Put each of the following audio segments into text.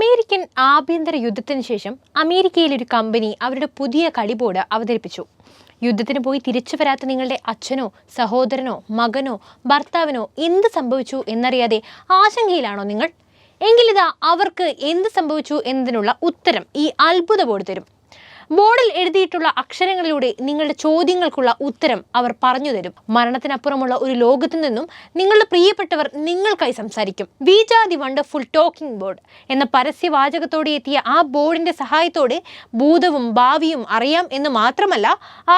American ആഭ്യന്തര യുദ്ധത്തിന് ശേഷം അമേരിക്കയിലെ ഒരു കമ്പനി അവരുടെ പുതിയ കളിബോർഡ് അവതരിപ്പിച്ചു. യുദ്ധത്തിന് പോയി തിരിച്ചു വരാത്ത നിങ്ങളുടെ അച്ഛനോ സഹോദരനോ മകനോ ഭർത്താവിനോ എന്ത് സംഭവിച്ചു എന്നറിയാതെ ആശങ്കയിലാണോ നിങ്ങൾ? എങ്കിലിതാ അവർക്ക് എന്ത് സംഭവിച്ചു എന്നതിനുള്ള ഉത്തരം ഈ അത്ഭുത ബോർഡ് തരും. ബോർഡിൽ എഴുതിയിട്ടുള്ള അക്ഷരങ്ങളിലൂടെ നിങ്ങളുടെ ചോദ്യങ്ങൾക്കുള്ള ഉത്തരം അവർ പറഞ്ഞു തരും. മരണത്തിനപ്പുറമുള്ള ഒരു ലോകത്തു നിന്നും നിങ്ങളുടെ പ്രിയപ്പെട്ടവർ നിങ്ങൾക്കായി സംസാരിക്കും. Ouija the wonderful talking board എന്ന പരസ്യവാചകത്തോടെ എത്തിയ ആ ബോർഡിന്റെ സഹായത്തോടെ ഭൂതവും ഭാവിയും അറിയാം എന്ന് മാത്രമല്ല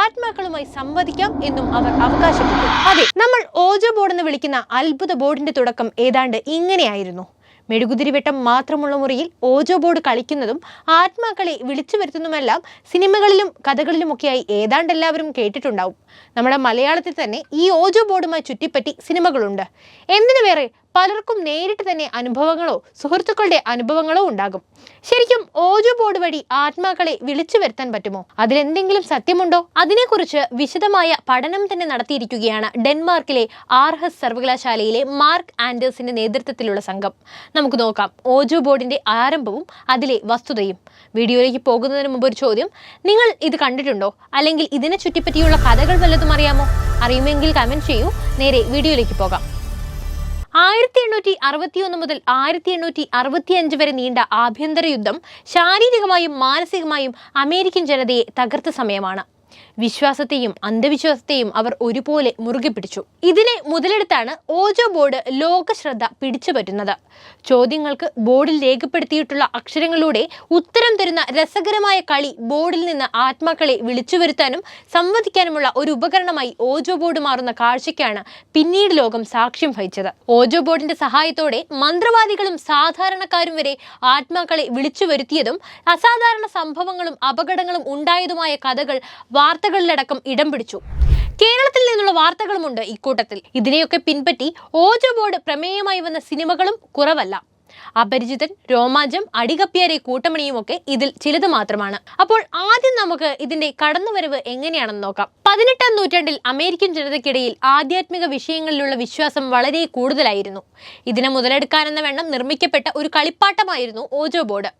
ആത്മാക്കളുമായി സംവദിക്കാം എന്നും അവർ അവകാശപ്പെട്ടു. അതെ നമ്മൾ ഓജോ ബോർഡ് എന്ന് വിളിക്കുന്ന അത്ഭുത ബോർഡിന്റെ തുടക്കം ഏതാണ്ട് ഇങ്ങനെയായിരുന്നു. മെഴുകുതിരിവെട്ടം മാത്രമുള്ള മുറിയിൽ ഓജോ ബോർഡ് കളിക്കുന്നതും ആത്മാക്കളെ വിളിച്ചു വരുത്തുന്നതുമെല്ലാം സിനിമകളിലും കഥകളിലുമൊക്കെയായി ഏതാണ്ട് എല്ലാവരും കേട്ടിട്ടുണ്ടാവും. നമ്മുടെ മലയാളത്തിൽ തന്നെ ഈ ഓജോ ബോർഡുമായി ചുറ്റിപ്പറ്റി സിനിമകളുണ്ട്. എന്തിനു വേറെ പലർക്കും നേരിട്ട് തന്നെ അനുഭവങ്ങളോ സുഹൃത്തുക്കളുടെ അനുഭവങ്ങളോ ഉണ്ടാകും. ശരിക്കും ഓജു ബോർഡ് വഴി ആത്മാക്കളെ വിളിച്ചു വരുത്താൻ പറ്റുമോ? അതിലെന്തെങ്കിലും സത്യമുണ്ടോ? അതിനെക്കുറിച്ച് വിശദമായ പഠനം തന്നെ നടത്തിയിരിക്കുകയാണ് ഡെൻമാർക്കിലെ ആർഹസ് സർവകലാശാലയിലെ മാർക്ക് ആൻഡേഴ്സിന്റെ നേതൃത്വത്തിലുള്ള സംഘം. നമുക്ക് നോക്കാം ഓജു ബോർഡിന്റെ ആരംഭവും അതിലെ വസ്തുതയും. വീഡിയോയിലേക്ക് പോകുന്നതിന് മുമ്പ് ഒരു ചോദ്യം. നിങ്ങൾ ഇത് കണ്ടിട്ടുണ്ടോ? അല്ലെങ്കിൽ ഇതിനെ ചുറ്റിപ്പറ്റിയുള്ള കഥകൾ വല്ലതും അറിയാമോ? അറിയുമെങ്കിൽ കമന്റ് ചെയ്യൂ. നേരെ വീഡിയോയിലേക്ക് പോകാം. ആയിരത്തി എണ്ണൂറ്റി അറുപത്തിയൊന്ന് മുതൽ ആയിരത്തി എണ്ണൂറ്റി അറുപത്തിയഞ്ച് വരെ നീണ്ട ആഭ്യന്തര യുദ്ധം ശാരീരികമായും മാനസികമായും അമേരിക്കൻ ജനതയെ തകർത്ത സമയമാണ്. വിശ്വാസത്തെയും അന്ധവിശ്വാസത്തെയും അവർ ഒരുപോലെ മുറുകെ പിടിച്ചു. ഇതിനെ മുതലെടുത്താണ് ഓജോ ബോർഡ് ലോകശ്രദ്ധ പിടിച്ചുപറ്റുന്നത് ചോദ്യങ്ങൾക്ക് ബോർഡിൽ രേഖപ്പെടുത്തിയിട്ടുള്ള അക്ഷരങ്ങളിലൂടെ ഉത്തരം തരുന്ന രസകരമായ കളി ബോർഡിൽ നിന്ന് ആത്മാക്കളെ വിളിച്ചു വരുത്താനും സംവദിക്കാനുമുള്ള ഒരു ഉപകരണമായി ഓജോ ബോർഡ് മാറുന്ന കാഴ്ചയ്ക്കാണ് പിന്നീട് ലോകം സാക്ഷ്യം വഹിച്ചത്. ഓജോ ബോർഡിന്റെ സഹായത്തോടെ മന്ത്രവാദികളും സാധാരണക്കാരും വരെ ആത്മാക്കളെ വിളിച്ചു വരുത്തിയതും അസാധാരണ സംഭവങ്ങളും അപകടങ്ങളും ഉണ്ടായതുമായ കഥകൾ വാർത്തകളിലടക്കം ഇടം പിടിച്ചു. കേരളത്തിൽ നിന്നുള്ള വാർത്തകളുമുണ്ട് ഇക്കൂട്ടത്തിൽ. ഇതിനെയൊക്കെ പിൻപറ്റി ഓജോ ബോർഡ് പ്രമേയമായി വന്ന സിനിമകളും കുറവല്ല. അപരിചിതൻ രോമാഞ്ചം അടികപ്പിയാരെ കൂട്ടമണിയുമൊക്കെ ഇതിൽ ചിലത് മാത്രമാണ്. അപ്പോൾ ആദ്യം നമുക്ക് ഇതിന്റെ കടന്നുവരവ് എങ്ങനെയാണെന്ന് നോക്കാം. പതിനെട്ടാം നൂറ്റാണ്ടിൽ അമേരിക്കൻ ജനതയ്ക്കിടയിൽ ആധ്യാത്മിക വിഷയങ്ങളിലുള്ള വിശ്വാസം വളരെ കൂടുതലായിരുന്നു. ഇതിനെ മുതലെടുക്കാനെന്ന വണ്ണം നിർമ്മിക്കപ്പെട്ട ഒരു കളിപ്പാട്ടമായിരുന്നു ഓജോ ബോർഡ്.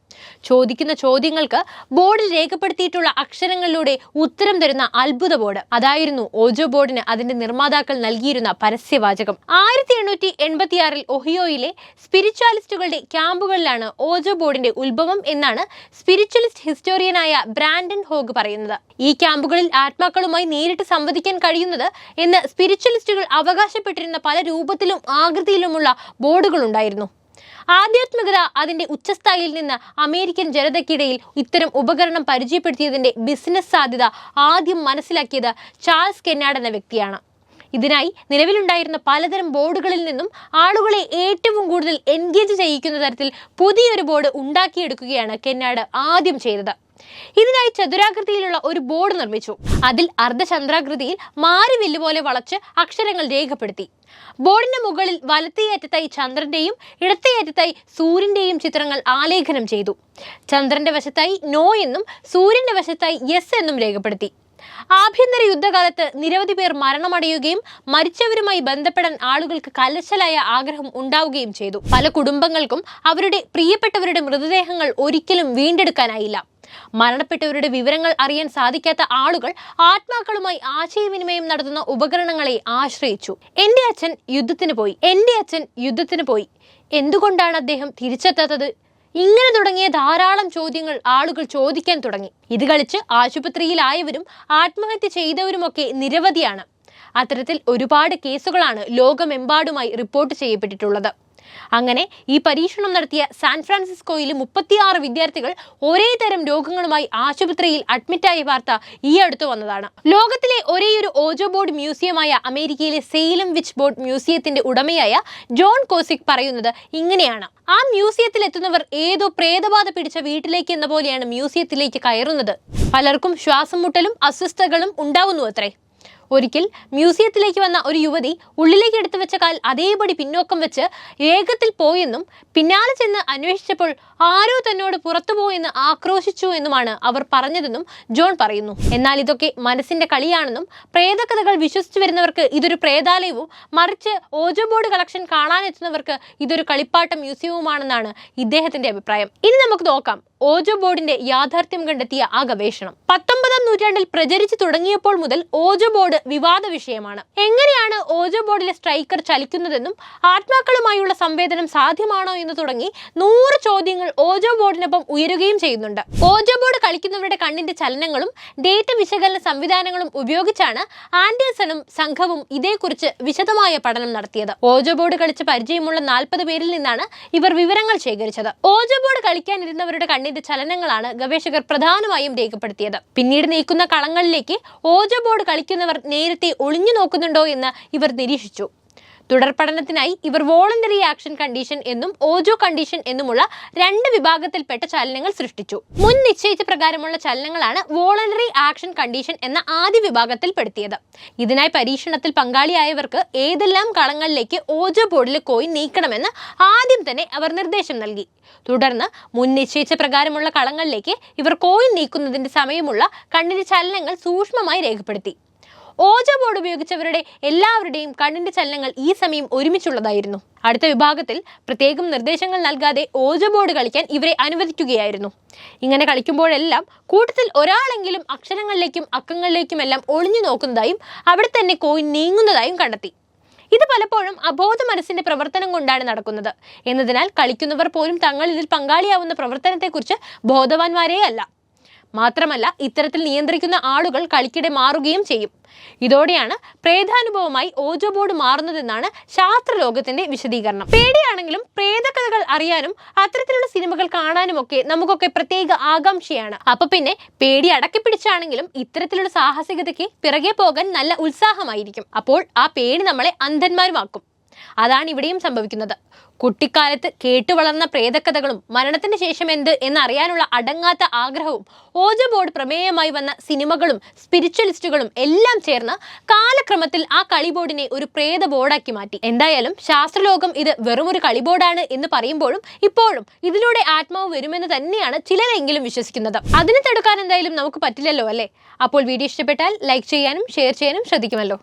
ചോദിക്കുന്ന ചോദ്യങ്ങൾക്ക് ബോർഡിൽ രേഖപ്പെടുത്തിയിട്ടുള്ള അക്ഷരങ്ങളിലൂടെ ഉത്തരം തരുന്ന അത്ഭുത ബോർഡ്. അതായിരുന്നു ഓജോ ബോർഡിന് അതിന്റെ നിർമ്മാതാക്കൾ നൽകിയിരുന്ന പരസ്യവാചകം. ആയിരത്തി എണ്ണൂറ്റി എൺപത്തിയാറിൽ ഒഹിയോയിലെ സ്പിരിച്വാലിസ്റ്റുകളുടെ ക്യാമ്പുകളിലാണ് ഓജോ ബോർഡിന്റെ ഉത്ഭവം എന്നാണ് സ്പിരിച്വലിസ്റ്റ് ഹിസ്റ്റോറിയനായ ബ്രാൻഡൻ ഹോഗ് പറയുന്നത്. ഈ ക്യാമ്പുകളിൽ ആത്മാക്കളുമായി നേരിട്ട് സംവദിക്കാൻ കഴിയുന്നത് എന്ന് സ്പിരിച്വലിസ്റ്റുകൾ അവകാശപ്പെട്ടിരുന്ന പല രൂപത്തിലും ആകൃതിയിലുമുള്ള ബോർഡുകൾ ഉണ്ടായിരുന്നു ആധ്യാത്മികത അതിന്റെ ഉച്ചസ്ഥായിയിൽ നിന്ന് അമേരിക്കൻ ജനതയ്ക്കിടയിൽ ഇത്തരം ഉപകരണം പരിചയപ്പെടുത്തിയതിന്റെ ബിസിനസ് സാധ്യത ആദ്യം മനസ്സിലാക്കിയത് ചാൾസ് കെന്നാഡ് എന്ന വ്യക്തിയാണ്. ഇതിനായി നിലവിലുണ്ടായിരുന്ന പലതരം ബോർഡുകളിൽ നിന്നും ആളുകളെ ഏറ്റവും കൂടുതൽ എൻഗേജ് ചെയ്യിക്കുന്ന തരത്തിൽ പുതിയൊരു ബോർഡ് ഉണ്ടാക്കിയെടുക്കുകയാണ് കെന്നാഡ് ആദ്യം ചെയ്തത്. ഇതിനായി ചതുരാകൃതിയിലുള്ള ഒരു ബോർഡ് നിർമ്മിച്ചു. അതിൽ അർദ്ധചന്ദ്രാകൃതിയിൽ മാറി വില്ല് പോലെ വളച്ച് അക്ഷരങ്ങൾ രേഖപ്പെടുത്തി. ബോർഡിന്റെ മുകളിൽ വലത്തേയറ്റത്തായി ചന്ദ്രന്റെയും ഇടത്തേയറ്റത്തായി സൂര്യന്റെയും ചിത്രങ്ങൾ ആലേഖനം ചെയ്തു. ചന്ദ്രന്റെ വശത്തായി നോ എന്നും സൂര്യന്റെ വശത്തായി യെസ് എന്നും രേഖപ്പെടുത്തി. ആഭ്യന്തര യുദ്ധകാലത്ത് നിരവധി പേർ മരണമടയുകയും മരിച്ചവരുമായി ബന്ധപ്പെടാൻ ആളുകൾക്ക് കലശലായ ആഗ്രഹം ഉണ്ടാവുകയും ചെയ്തു. പല കുടുംബങ്ങൾക്കും അവരുടെ പ്രിയപ്പെട്ടവരുടെ മൃതദേഹങ്ങൾ ഒരിക്കലും വീണ്ടെടുക്കാനായില്ല. മരണപ്പെട്ടവരുടെ വിവരങ്ങൾ അറിയാൻ സാധിക്കാത്ത ആളുകൾ ആത്മാക്കളുമായി ആശയവിനിമയം നടത്തുന്ന ഉപകരണങ്ങളെ ആശ്രയിച്ചു. എന്റെ അച്ഛൻ യുദ്ധത്തിന് പോയി. എന്റെ അച്ഛൻ യുദ്ധത്തിന് പോയി. എന്തുകൊണ്ടാണ് അദ്ദേഹം തിരിച്ചെത്താത്തത്? ഇങ്ങനെ തുടങ്ങിയ ധാരാളം ചോദ്യങ്ങൾ ആളുകൾ ചോദിക്കാൻ തുടങ്ങി. ഇത് കളിച്ച് ആശുപത്രിയിലായവരും ആത്മഹത്യ ചെയ്തവരുമൊക്കെ നിരവധിയാണ്. അത്തരത്തിൽ ഒരുപാട് കേസുകളാണ് ലോകമെമ്പാടുമായി റിപ്പോർട്ട് ചെയ്യപ്പെട്ടിട്ടുള്ളത്. അങ്ങനെ ഈ പരീക്ഷണം നടത്തിയ സാൻ ഫ്രാൻസിസ്കോയിലെ മുപ്പത്തിയാറ് വിദ്യാർത്ഥികൾ ഒരേ തരം രോഗങ്ങളുമായി ആശുപത്രിയിൽ അഡ്മിറ്റായ വാർത്ത ഈ അടുത്ത് വന്നതാണ്. ലോകത്തിലെ ഒരേയൊരു ഓജോ ബോർഡ് മ്യൂസിയമായ അമേരിക്കയിലെ സെയിലം വിച്ച് ബോർഡ് മ്യൂസിയത്തിന്റെ ഉടമയായ ജോൺ കോസിക് പറയുന്നത് ഇങ്ങനെയാണ്. ആ മ്യൂസിയത്തിൽ എത്തുന്നവർ ഏതോ പ്രേതബാധ പിടിച്ച വീട്ടിലേക്ക് എന്ന പോലെയാണ് മ്യൂസിയത്തിലേക്ക് കയറുന്നത്. പലർക്കും ശ്വാസം മുട്ടലും അസ്വസ്ഥതകളും ഉണ്ടാവുന്നു അത്രേ. ഒരിക്കൽ മ്യൂസിയത്തിലേക്ക് വന്ന ഒരു യുവതി ഉള്ളിലേക്ക് എടുത്തു വെച്ച കാൽ അതേപടി പിന്നോക്കം വെച്ച് വേഗത്തിൽ പോയെന്നും പിന്നാലെ ചെന്ന് അന്വേഷിച്ചപ്പോൾ ആരോ തന്നോട് പുറത്തുപോയെന്ന് ആക്രോശിച്ചു എന്നുമാണ് അവർ പറഞ്ഞതെന്നും ജോൺ പറയുന്നു. എന്നാൽ ഇതൊക്കെ മനസ്സിന്റെ കളിയാണെന്നും പ്രേതകഥകൾ വിശ്വസിച്ചു വരുന്നവർക്ക് ഇതൊരു പ്രേതാലയവും മറിച്ച് ഓജോ ബോർഡ് കളക്ഷൻ കാണാനെത്തുന്നവർക്ക് ഇതൊരു കളിപ്പാട്ട മ്യൂസിയവുമാണെന്നാണ് ഇദ്ദേഹത്തിന്റെ അഭിപ്രായം. ഇനി നമുക്ക് നോക്കാം. ഓജോ ബോർഡിന്റെ യാഥാർത്ഥ്യം കണ്ടെത്തിയ ആ ഗവേഷണം. പത്തൊമ്പതാം നൂറ്റാണ്ടിൽ പ്രചരിച്ചു തുടങ്ങിയപ്പോൾ മുതൽ ഓജോ ബോർഡ് വിവാദ വിഷയമാണ്. എങ്ങനെയാണ് ഓജോ ബോർഡിലെ സ്ട്രൈക്കർ ചലിക്കുന്നതെന്നും ആത്മാക്കളുമായുള്ള സംവേദനം സാധ്യമാണോ എന്ന് തുടങ്ങി നൂറ് ചോദ്യങ്ങൾ ഓജോ ബോർഡിനൊപ്പം ഉയരുകയും ചെയ്യുന്നുണ്ട്. ഓജോ ബോർഡ് കളിക്കുന്നവരുടെ കണ്ണിന്റെ ചലനങ്ങളും ഡേറ്റ വിശകലന സംവിധാനങ്ങളും ഉപയോഗിച്ചാണ് ആൻഡേഴ്സണും സംഘവും ഇതേക്കുറിച്ച് വിശദമായ പഠനം നടത്തിയത്. ഓജോ ബോർഡ് കളിച്ച് പരിചയമുള്ള നാൽപ്പത് പേരിൽ നിന്നാണ് ഇവർ വിവരങ്ങൾ ശേഖരിച്ചത്. ഓജോ ബോർഡ് കളിക്കാനിരുന്നവരുടെ കണ്ണിന്റെ ചലനങ്ങളാണ് ഗവേഷകർ പ്രധാനമായും രേഖപ്പെടുത്തിയത്. പിന്നീട് നീക്കുന്ന കളങ്ങളിലേക്ക് ഓജോ ബോർഡ് കളിക്കുന്നവർ നേരത്തെ ഒളിഞ്ഞു നോക്കുന്നുണ്ടോ എന്ന് ഇവർ നിരീക്ഷിച്ചു. തുടർ പഠനത്തിനായി ഇവർ വോളണ്ടറി ആക്ഷൻ കണ്ടീഷൻ എന്നും ഓജോ കണ്ടീഷൻ എന്നുമുള്ള രണ്ട് വിഭാഗത്തിൽപ്പെട്ട ചലനങ്ങൾ സൃഷ്ടിച്ചു. മുൻ നിശ്ചയിച്ച പ്രകാരമുള്ള ചലനങ്ങളാണ് വോളണ്ടറി ആക്ഷൻ കണ്ടീഷൻ എന്ന ആദ്യ വിഭാഗത്തിൽ പെടുത്തിയത് ഇതിനായി പരീക്ഷണത്തിൽ പങ്കാളിയായവർക്ക് ഏതെല്ലാം കളങ്ങളിലേക്ക് ഓജോ ബോർഡിൽ കോയിൻ നീക്കണമെന്ന് ആദ്യം തന്നെ അവർ നിർദ്ദേശം നൽകി. തുടർന്ന് മുൻ നിശ്ചയിച്ച പ്രകാരമുള്ള കളങ്ങളിലേക്ക് ഇവർ കോയി നീക്കുന്നതിന്റെ സമയമുള്ള കണ്ണിന്റെ ചലനങ്ങൾ സൂക്ഷ്മമായി രേഖപ്പെടുത്തി. ഓജോ ബോർഡ് ഉപയോഗിച്ചവരുടെ എല്ലാവരുടെയും കണ്ണിന്റെ ചലനങ്ങൾ ഈ സമയം ഒരുമിച്ചുള്ളതായിരുന്നു. അടുത്ത വിഭാഗത്തിൽ പ്രത്യേകം നിർദ്ദേശങ്ങൾ നൽകാതെ ഓജ ബോർഡ് കളിക്കാൻ ഇവരെ അനുവദിക്കുകയായിരുന്നു. ഇങ്ങനെ കളിക്കുമ്പോഴെല്ലാം കൂട്ടത്തിൽ ഒരാളെങ്കിലും അക്ഷരങ്ങളിലേക്കും അക്കങ്ങളിലേക്കുമെല്ലാം ഒളിഞ്ഞു നോക്കുന്നതായും അവിടെ തന്നെ കോയിൻ നീങ്ങുന്നതായും കണ്ടെത്തി. ഇത് പലപ്പോഴും അബോധ മനസ്സിന്റെ പ്രവർത്തനം കൊണ്ടാണ് നടക്കുന്നത്. എന്നതിനാൽ കളിക്കുന്നവർ പോലും തങ്ങൾ ഇതിൽ പങ്കാളിയാവുന്ന പ്രവർത്തനത്തെക്കുറിച്ച് ബോധവാന്മാരേ അല്ല മാത്രമല്ല ഇത്തരത്തിൽ നിയന്ത്രിക്കുന്ന ആളുകൾ കളിക്കിടെ മാറുകയും ചെയ്യും. ഇതോടെയാണ് പ്രേതാനുഭവമായി ഓജോ ബോർഡ് മാറുന്നതെന്നാണ് ശാസ്ത്രലോകത്തിന്റെ വിശദീകരണം. പേടിയാണെങ്കിലും പ്രേതകഥകൾ അറിയാനും അത്തരത്തിലുള്ള സിനിമകൾ കാണാനും ഒക്കെ നമുക്കൊക്കെ പ്രത്യേക ആകാംക്ഷയാണ്. അപ്പൊ പിന്നെ പേടി അടക്കി പിടിച്ചാണെങ്കിലും ഇത്തരത്തിലുള്ള സാഹസികതയ്ക്ക് പിറകെ പോകാൻ നല്ല ഉത്സാഹമായിരിക്കും. അപ്പോൾ ആ പേടി നമ്മളെ അന്ധന്മാരുമാക്കും. അതാണ് ഇവിടെയും സംഭവിക്കുന്നത്. കുട്ടിക്കാലത്ത് കേട്ടുവളർന്ന പ്രേതകഥകളും മരണത്തിന് ശേഷം എന്ത് എന്നറിയാനുള്ള അടങ്ങാത്ത ആഗ്രഹവും ഓജോ ബോർഡ് പ്രമേയമായി വന്ന സിനിമകളും സ്പിരിച്വലിസ്റ്റുകളും എല്ലാം ചേർന്ന് കാലക്രമത്തിൽ ആ കളിബോർഡിനെ ഒരു പ്രേത ബോർഡാക്കി മാറ്റി. എന്തായാലും ശാസ്ത്രലോകം ഇത് വെറുമൊരു കളിബോർഡാണ് എന്ന് പറയുമ്പോഴും ഇപ്പോഴും ഇതിലൂടെ ആത്മാവ് വരുമെന്ന് തന്നെയാണ് ചിലരെങ്കിലും വിശ്വസിക്കുന്നത്. അതിനെ തടുക്കാൻ എന്തായാലും നമുക്ക് പറ്റില്ലല്ലോ അല്ലേ? അപ്പോൾ വീഡിയോ ഇഷ്ടപ്പെട്ടാൽ ലൈക്ക് ചെയ്യാനും ഷെയർ ചെയ്യാനും ശ്രദ്ധിക്കുമല്ലോ.